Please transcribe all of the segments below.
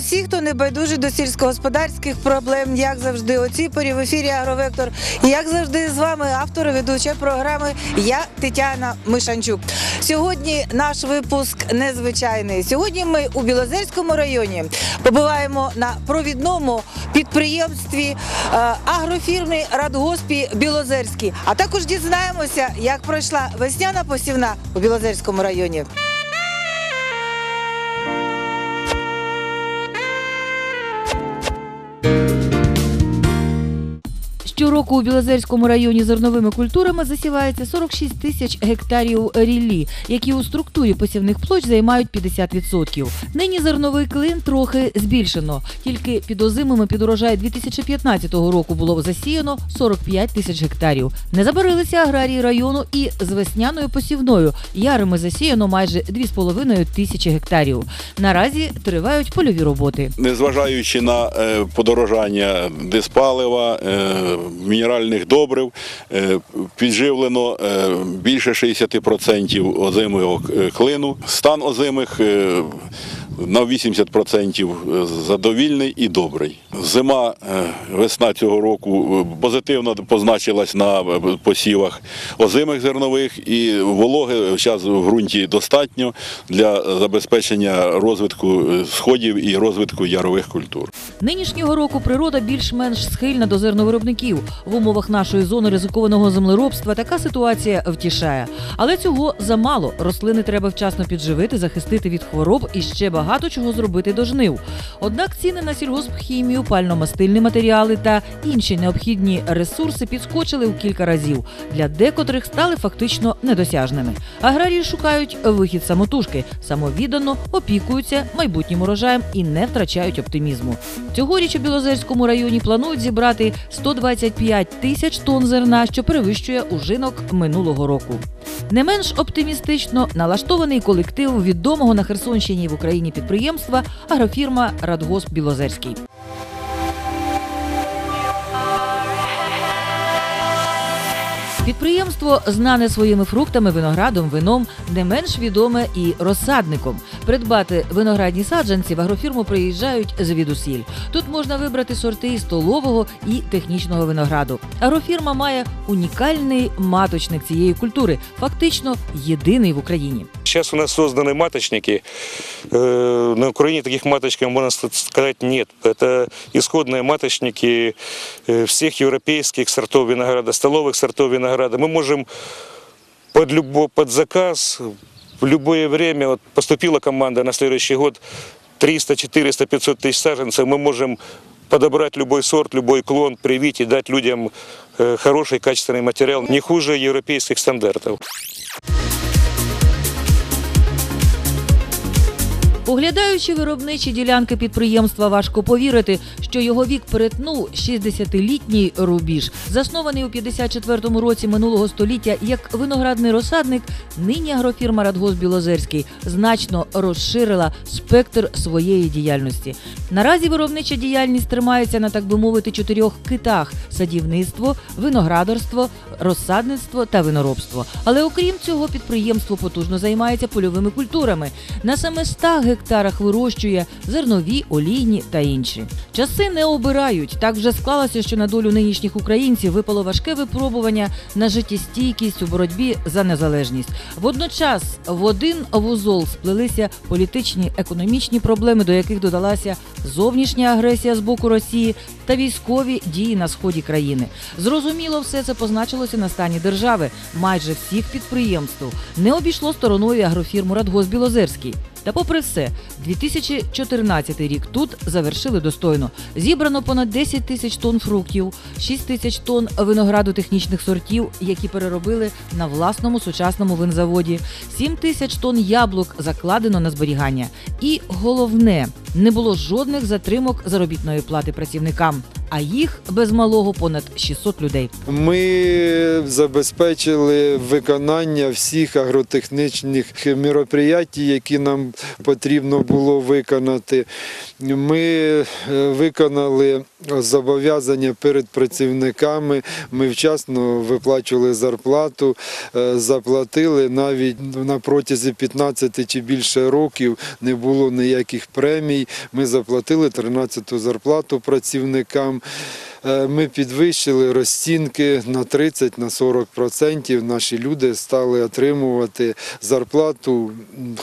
усіх, хто не байдужий до сільськогосподарських проблем, як завжди, о цій порі в ефірі Агровектор. І як завжди, з вами автор і ведуча програми Я Тетяна Мишанчук. Сьогодні наш випуск незвичайний. Сьогодні ми у Білозерському районі побуваємо на провідному підприємстві е, агрофірми Радгоспі Білозерський. А також дізнаємося, як пройшла весняна посівна у Білозерському районі. Щороку у Білозерському районі зерновими культурами засівається 46 тисяч гектарів ріллі, які у структурі посівних площ займають 50%. Нині зерновий клин трохи збільшено. Тільки під озимими під урожай 2015 року було засіяно 45 тисяч гектарів. Не забарилися аграрії району і з весняною посівною. Ярами засіяно майже 2,5 тисячі гектарів. Наразі тривають польові роботи. Незважаючи на е, подорожання диспалива, мінеральних добрив, е, підживлено е, більше 60% озимого е, клину. Стан озимих на 80% задовільний і добрий. Зима, е, весна цього року е, позитивно позначилась на е, посівах озимих зернових і вологи зараз в ґрунті достатньо для забезпечення розвитку е, сходів і розвитку ярових культур. Нинішнього року природа більш-менш схильна до зерновиробників. В умовах нашої зони ризикованого землеробства така ситуація втішає. Але цього замало. Рослини треба вчасно підживити, захистити від хвороб і ще багато чого зробити до жнив. Однак ціни на сільгоспхімію, пально-мастильні матеріали та інші необхідні ресурси підскочили в кілька разів. Для декотрих стали фактично недосяжними. Аграрії шукають вихід самотужки, самовіддано опікуються майбутнім урожаєм і не втрачають оптимізму. Цьогоріч у Білозерському районі планують зібрати 125 тисяч тонн зерна, що перевищує ужинок минулого року. Не менш оптимістично налаштований колектив відомого на Херсонщині в Україні підприємства агрофірма Радгосп Білозерський. Підприємство знане своїми фруктами, виноградом, вином, не менш відоме і розсадником. Придбати виноградні саджанці в агрофірму приїжджають звідусіль. Тут можна вибрати сорти і столового і технічного винограду. Агрофірма має унікальний маточник цієї культури, фактично єдиний в Україні. Сейчас у нас созданы маточники. Э, На Украине таких маточников, можно сказать, нет. Это исходные маточники э, всех европейских сортов винограда, столовых сортов винограда. Мы можем под, любо, под заказ в любое время, вот поступила команда на следующий год 300, 400, 500 тысяч саженцев, мы можем подобрать любой сорт, любой клон, привить и дать людям э, хороший качественный материал, не хуже европейских стандартов. Поглядаючи виробничі ділянки підприємства, важко повірити, що його вік перетнув 60-літній рубіж. Заснований у 54-му році минулого століття як виноградний розсадник, нині агрофірма Радгос Білозерський значно розширила спектр своєї діяльності. Наразі виробнича діяльність тримається на так би мовити чотирьох китах: садівництво, виноградарство, розсадництво та виноробство. Але окрім цього, підприємство потужно займається польовими культурами. На саме 100 гектарах вирощує зернові, олійні та інші. Часи не обирають. Так вже склалося, що на долю нинішніх українців випало важке випробування на життєстійкість у боротьбі за незалежність. Водночас в один вузол сплелися політичні економічні проблеми, до яких додалася зовнішня агресія з боку Росії та військові дії на сході країни. Зрозуміло, все це позначилося на стані держави. Майже всіх підприємств не обійшло стороною агрофірму Радгос Білозерський. Та попри все, 2014 рік тут завершили достойно. Зібрано понад 10 тисяч тонн фруктів, 6 тисяч тонн винограду технічних сортів, які переробили на власному сучасному винзаводі, 7 тисяч тонн яблук закладено на зберігання. І головне, не було жодних затримок заробітної плати працівникам, а їх без малого понад 600 людей. Ми забезпечили виконання всіх агротехнічних мероприятій, які нам потрібно було виконати. Ми е, виконали зобов'язання перед працівниками. Ми вчасно виплачували зарплату, е, заплатили навіть на протязі 15 чи більше років не було ніяких премій. Ми заплатили 13-ту зарплату працівникам. Е, Ми підвищили розцінки на 30 на 40%. Наші люди стали отримувати зарплату.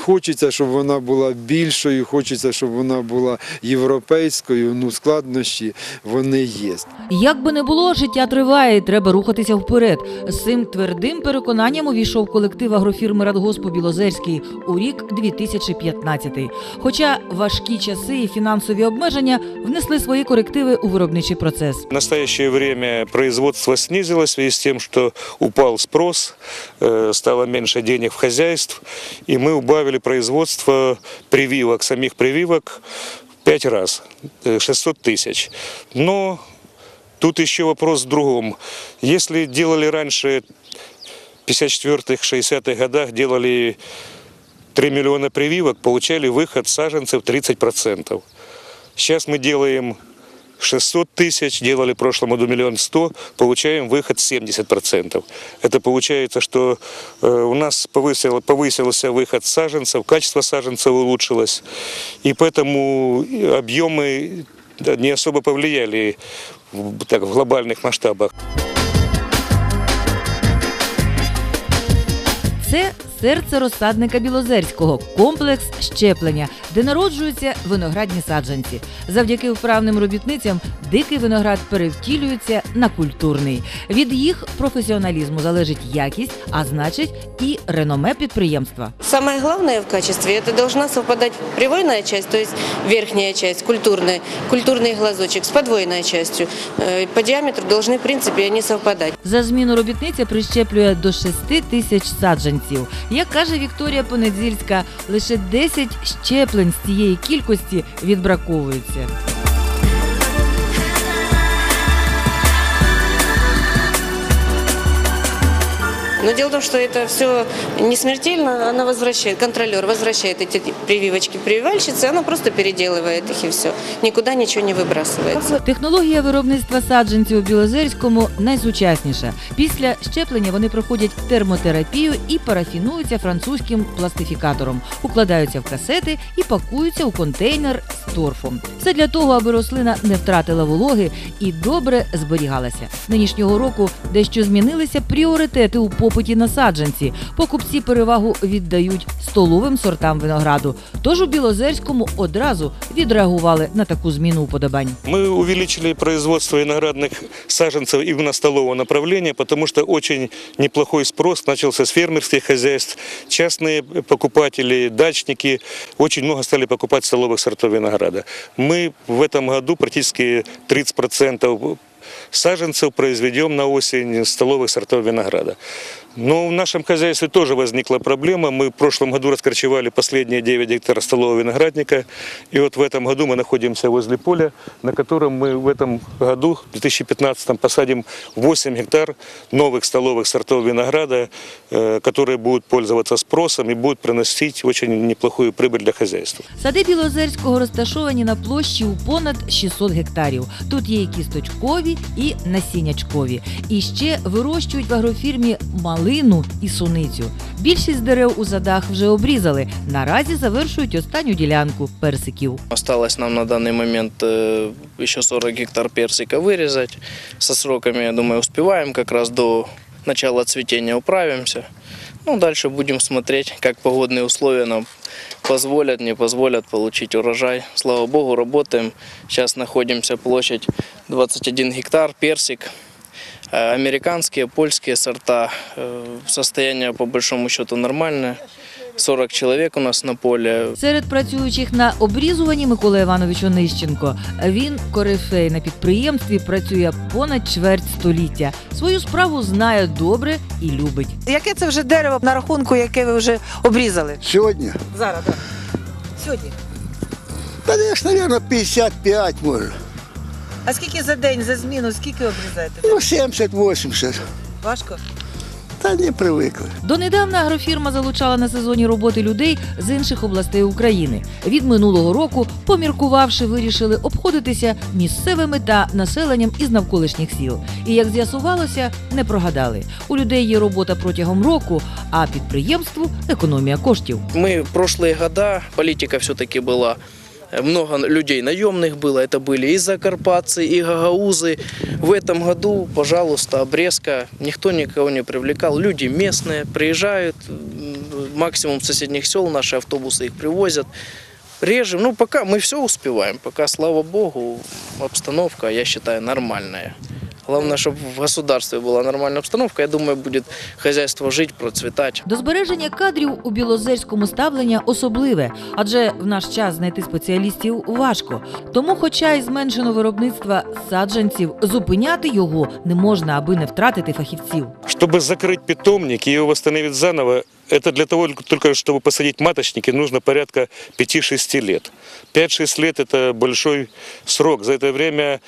Хочеться, щоб вона була більшою, хочеться, щоб вона була європейською. Ну, складнощі вони є. Як би не було, життя триває, і треба рухатися вперед. З цим твердим переконанням увійшов колектив агрофірми Радгоспу Білозерський у рік 2015. Хоча важкі часи і фінансові обмеження внесли свої корективи у виробничий процес. В настоящее время производство снизилось в связи с тем, что упал спрос, э, стало меньше денег в хозяйств, и мы убавили производство прививок, самих прививок пять раз, э, 600 тысяч. Но тут еще вопрос в другом. Если делали раньше в 54-х, 60-х годах, делали 3 миллиона прививок, получали выход саженцев 30%. Сейчас мы делаем 600 тысяч, делали в прошлом году миллион сто, получаем выход 70%. Это получается, что э, у нас повысил, повысился выход саженцев, качество саженцев улучшилось, и поэтому объемы не особо повлияли так, в глобальных масштабах. Це серце розсадника Білозерського, комплекс щеплення, де народжуються виноградні саджанці. Завдяки вправним робітницям дикий виноград перевтілюється на культурний. Від їх професіоналізму залежить якість, а значить і реноме підприємства. Самое главное в качестве это должна совпадать привойная часть, то есть верхняя часть, культурная, культурный глазочек с подвойной частью. Э, По диаметру должны, в принципе, они совпадать. За зміну робітниця прищеплює до 6 тисяч саджанців. Як каже Вікторія Понедзільська, лише 10 щеплень з цієї кількості відбраковуються. Но дело в том, что это все не смертельно, она возвращает, контролер возвращает эти прививочки прививальщице, она просто переделывает их и все. Никуда ничего не выбрасывается. Технологія виробництва саджанців у Білозерському найсучасніша. Після щеплення вони проходять термотерапію і парафінуються французьким пластифікатором, укладаються в касети і пакуються у контейнер з торфом. Все для того, аби рослина не втратила вологи і добре зберігалася. Нинішнього року дещо змінилися пріоритети у попиті на саджанці. Покупці перевагу віддають столовим сортам винограду. Тож у Білозерському одразу відреагували на таку зміну уподобань. Мы увеличили производство виноградных саженцев именно столового направления, потому что очень неплохой спрос начался с фермерских хозяйств. Частные покупатели, дачники очень много стали покупать столовых сортов винограда. Мы в этом году практически 30% саженцев произведем на осень столовых сортов винограда. Но в нашем хозяйстве тоже возникла проблема. Мы в прошлом году раскорчевали последние 9 гектаров столового виноградника. И вот в этом году мы находимся возле поля, на котором мы в этом году, в 2015, посадим 8 гектар новых столовых сортов винограда, э, которые будут пользоваться спросом и будут приносить очень неплохую прибыль для хозяйства. Сади Білозерського розташовані на площі у понад 600 гектарів. Тут є і кісточкові, і насіннячкові. І ще вирощують в агрофірмі малину і суницю. Більшість дерев у задах вже обрізали. Наразі завершують останню ділянку персиків. Осталось нам на данный момент э, еще 40 гектар персика вырезать. Со сроками, я думаю, успеваем. Как раз до начала цветения управимся. Ну, дальше будем смотреть, как погодные условия нам позволят, не позволят получить урожай. Слава богу, работаем. Сейчас находимся площадь 21 гектар, персик. Э, Американские, польские сорта. Э, Состояние по большому счету нормальное. 40 человек у нас на поле. Серед працюючих на обрізуванні Микола Іванович Онищенко. Він корифей на підприємстві, працює понад чверть століття. Свою справу знає добре і любить. Яке це вже дерево на рахунку, яке ви вже обрізали? Сьогодні? Зараз, так. Сьогодні. Та десь, мабуть, 55 може. А скільки за день, за зміну, скільки обрізаєте? Ну, 70-80. Важко? Та не привикли. Донедавна агрофірма залучала на сезоні роботи людей з інших областей України. Від минулого року, поміркувавши, вирішили обходитися місцевими та населенням із навколишніх сіл. І як з'ясувалося, не прогадали. У людей є робота протягом року, а підприємству економія коштів. Мы в прошлые года, политика все-таки была, э, много людей наемных было, это были и закарпатцы, и гагаузы. В этом году, пожалуйста, обрезка, никто никого не привлекал. Люди местные приезжают, м, максимум соседних сел наши автобусы их привозят. Режем, ну пока мы все успеваем, пока, слава богу, обстановка, я считаю, нормальная. Главное, чтобы в государстве была нормальная обстановка, я думаю, будет хозяйство жить, процветать. До збереження кадрів у Білозерському ставлення особливе, адже в наш час знайти спеціалістів важко. Тому, хоча й зменшено виробництва саджанців, зупиняти його не можна, аби не втратити фахівців. Чтобы закрыть питомник и его восстановить заново, это для того, только чтобы посадить маточники, нужно порядка 5-6 лет. 5-6 лет – это большой срок. За это время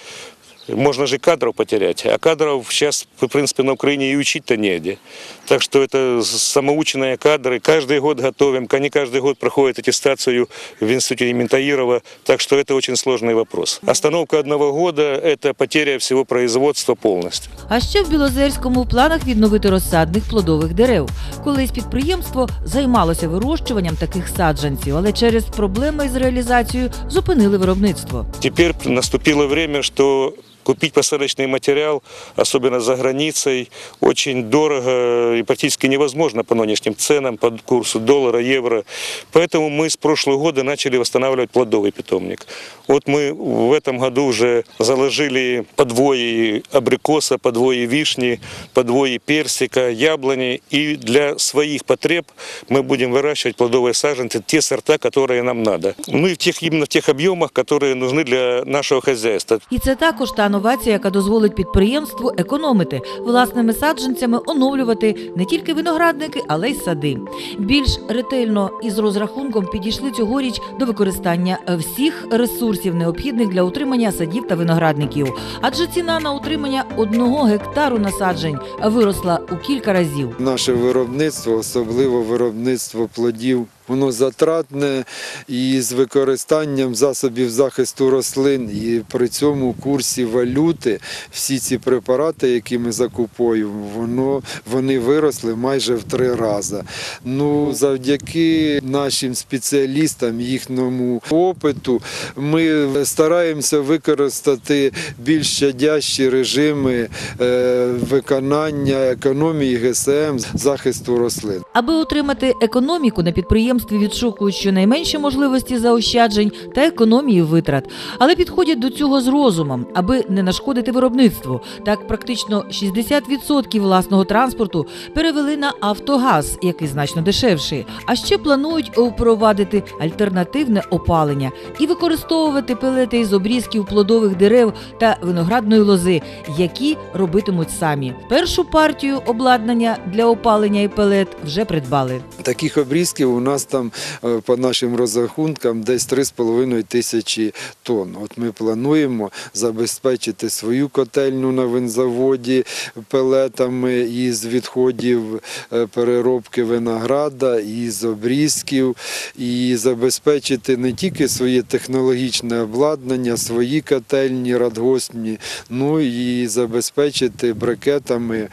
можно же кадров потерять. А кадров сейчас, в принципе, на Украине и учить-то негде. Так что это самоученные кадры. Каждый год готовим. Они каждый год проходят аттестацию в институте Ментаирова. Так что это очень сложный вопрос. Остановка одного года – это потеря всего производства полностью. А ще в Білозерському в планах відновити розсадних плодових дерев. Колись підприємство займалося вирощуванням таких саджанців, але через проблеми з реалізацією зупинили виробництво. Теперь наступило время, что купить посадочный материал, особенно за границей, очень дорого и практически невозможно по нынешним ценам, по курсу доллара, евро. Поэтому мы с прошлого года начали восстанавливать плодовый питомник. Вот мы в этом году уже заложили подвои абрикоса, подвои вишни, подвои персика, яблони. И для своих потреб мы будем выращивать плодовые саженцы, те сорта, которые нам надо. Ну и в тех, именно в тех объемах, которые нужны для нашего хозяйства. І це також та новація, яка дозволить підприємству економити власними саджанцями, оновлювати не тільки виноградники, але й сади. Більш ретельно і з розрахунком підійшли цьогоріч до використання всіх ресурсів, необхідних для утримання садів та виноградників. Адже ціна на утримання одного гектару насаджень виросла у кілька разів. Наше виробництво, особливо виробництво плодів, воно затратне і з використанням засобів захисту рослин. І при цьому курсі валюти всі ці препарати, які ми закуповуємо, воно, вони виросли майже в три рази. Ну, завдяки нашим спеціалістам, їхньому опиту, ми стараємося використати більш щадящі режими е, виконання економії ГСМ захисту рослин. Аби отримати економіку на підприємстві, відшукують щонайменші можливості заощаджень та економії витрат, але підходять до цього з розумом, аби не нашкодити виробництву. Так, практично 60% власного транспорту перевели на автогаз, який значно дешевший. А ще планують впровадити альтернативне опалення і використовувати пелети із обрізків плодових дерев та виноградної лози, які робитимуть самі. Першу партію обладнання для опалення і пелет вже придбали. Таких обрізків у нас там е, по нашим розрахункам десь 3,5 тисячі тонн. От ми плануємо забезпечити свою котельну на винзаводі пелетами із відходів е, переробки винограда, із обрізків, і забезпечити не тільки своє технологічне обладнання, свої котельні радгоспні, ну і забезпечити брикетами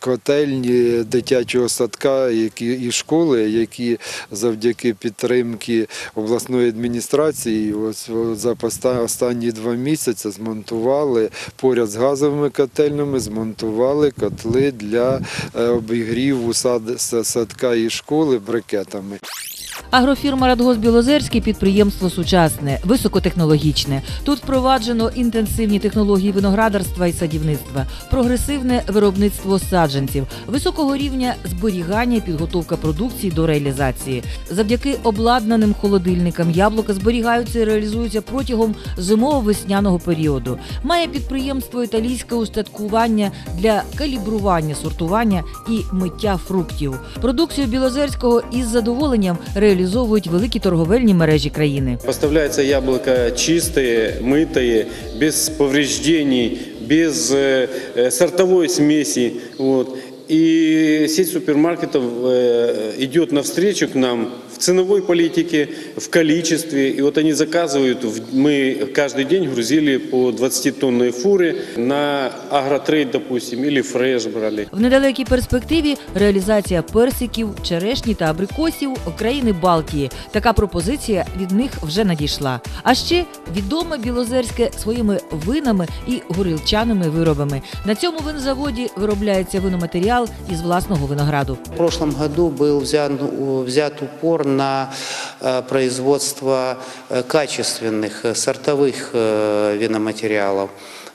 котельні дитячого садка і школи, які завдяки підтримки обласної адміністрації ось, за останні два місяці змонтували поряд з газовими котельнями, змонтували котли для е, обігріву сад, садка і школи брикетами. Агрофірма Радгосп Білозерський підприємство сучасне, високотехнологічне. Тут впроваджено інтенсивні технології виноградарства і садівництва, прогресивне виробництво саджанців, високого рівня зберігання і підготовка продукції до реалізації. Завдяки обладнаним холодильникам яблука зберігаються і реалізуються протягом зимово-весняного періоду. Має підприємство італійське устаткування для калібрування, сортування і миття фруктів. Продукцію Білозерського із задоволенням реалізовують великі торговельні мережі країни. Поставляется яблоко чистые, мытые, без повреждений, без э, э, сортовой смеси. Вот. И сеть супермаркетов э, идет навстречу к нам в ценовой политике, в количестве. И вот они заказывают, в- мы каждый день грузили по 20-тонной фуры на агротрейд, допустим, или фреш брали. В недалекій перспективі реалізація персиків, черешні та абрикосів в країни Балтії. Така пропозиція від них вже надійшла. А ще відоме Білозерське своїми винами і горілчаними виробами. На цьому винозаводі виробляється виноматеріал із власного винограду. В прошлом году был взят, у- взят упор на э, производство э, качественных э, сортовых э, виноматериалов.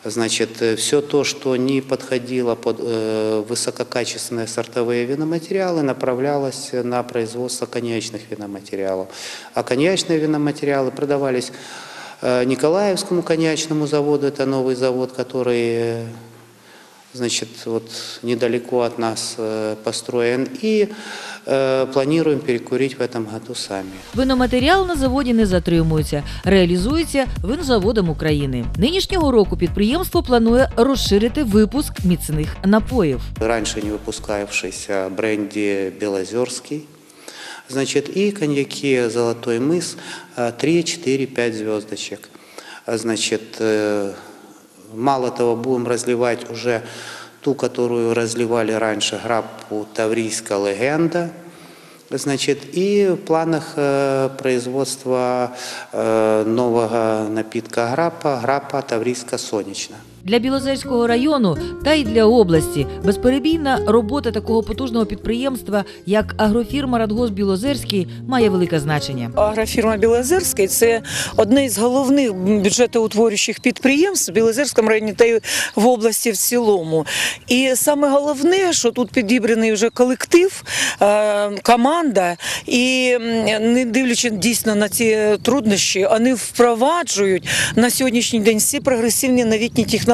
Значит, все то, что не подходило под э, высококачественные сортовые виноматериалы, направлялось на производство коньячных виноматериалов. А коньячные виноматериалы продавались э, Николаевскому коньячному заводу, это новый завод, который э, значит, вот недалеко от нас э, построен, и э, планируем перекурить в этом году сами. Виноматеріал на заводі не затримується, реалізується винзаводом України. Нинішнього року підприємство планує розширити випуск міцних напоїв. Раньше не выпускавшийся бренди «Белозерский», значит, и коньяки «Золотой мыс» э, 3, 4, 5 звездочек. А, Значит, э, мало того, будем разливать уже ту, которую разливали раньше, граппу «Таврийская легенда», Значит, и в планах э, производства э, нового напитка граппа, граппа «Таврийская сонячна». Для Білозерського району та й для області безперебійна робота такого потужного підприємства, як агрофірма Радгос Білозерський, має велике значення. Агрофірма Білозерський це одне із головних бюджетоутворюючих підприємств в Білозерському районі та й в області в цілому. І саме головне, що тут підібраний вже колектив, е, команда, і не дивлячись дійсно на ці труднощі, вони впроваджують на сьогоднішній день всі прогресивні новітні технології,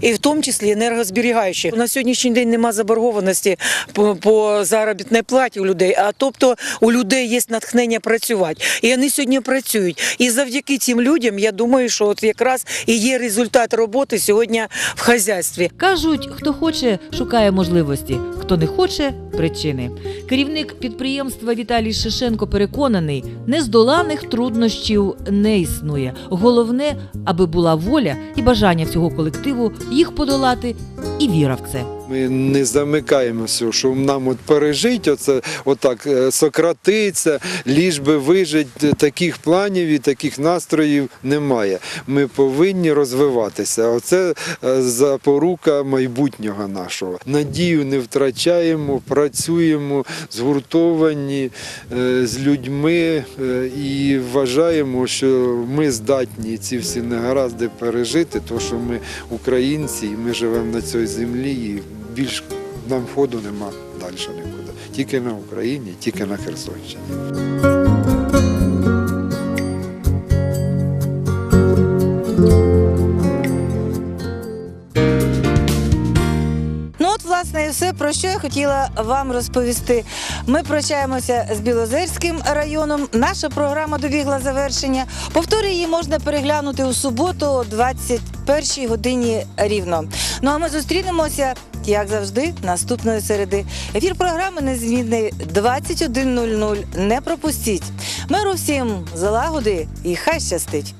і в тому числі енергозберігаючі. На сьогоднішній день нема заборгованості по, по заробітній платі у людей. А тобто у людей є натхнення працювати. І вони сьогодні працюють. І завдяки цим людям я думаю, що от якраз і є результат роботи сьогодні в хазяйстві. Кажуть, хто хоче, шукає можливості, хто не хоче причини. Керівник підприємства Віталій Шишенко переконаний, нездоланих труднощів не існує. Головне, аби була воля і бажання всього колективу їх подолати, і віра в це. Ми не замикаємося, що нам от пережить, оце отак е, сократиться, ліж би вижить. Таких планів і таких настроїв немає. Ми повинні розвиватися. Оце е, запорука майбутнього нашого. Надію не втрачаємо, працюємо згуртовані е, з людьми е, і вважаємо, що ми здатні ці всі негаразди пережити, тому що ми українці, і ми живемо на цій землі. Більш нам входу нема далі нікуди. Тільки на Україні, тільки на Херсонщині. Ну власне, і все, про що я хотіла вам розповісти. Ми прощаємося з Білозерським районом. Наша програма добігла завершення. Повтори її можна переглянути у суботу о 21 годині рівно. Ну а ми зустрінемося, як завжди, наступної середи. Ефір програми незмінний 21.00. Не пропустіть. Миру всім, залагоди і хай щастить!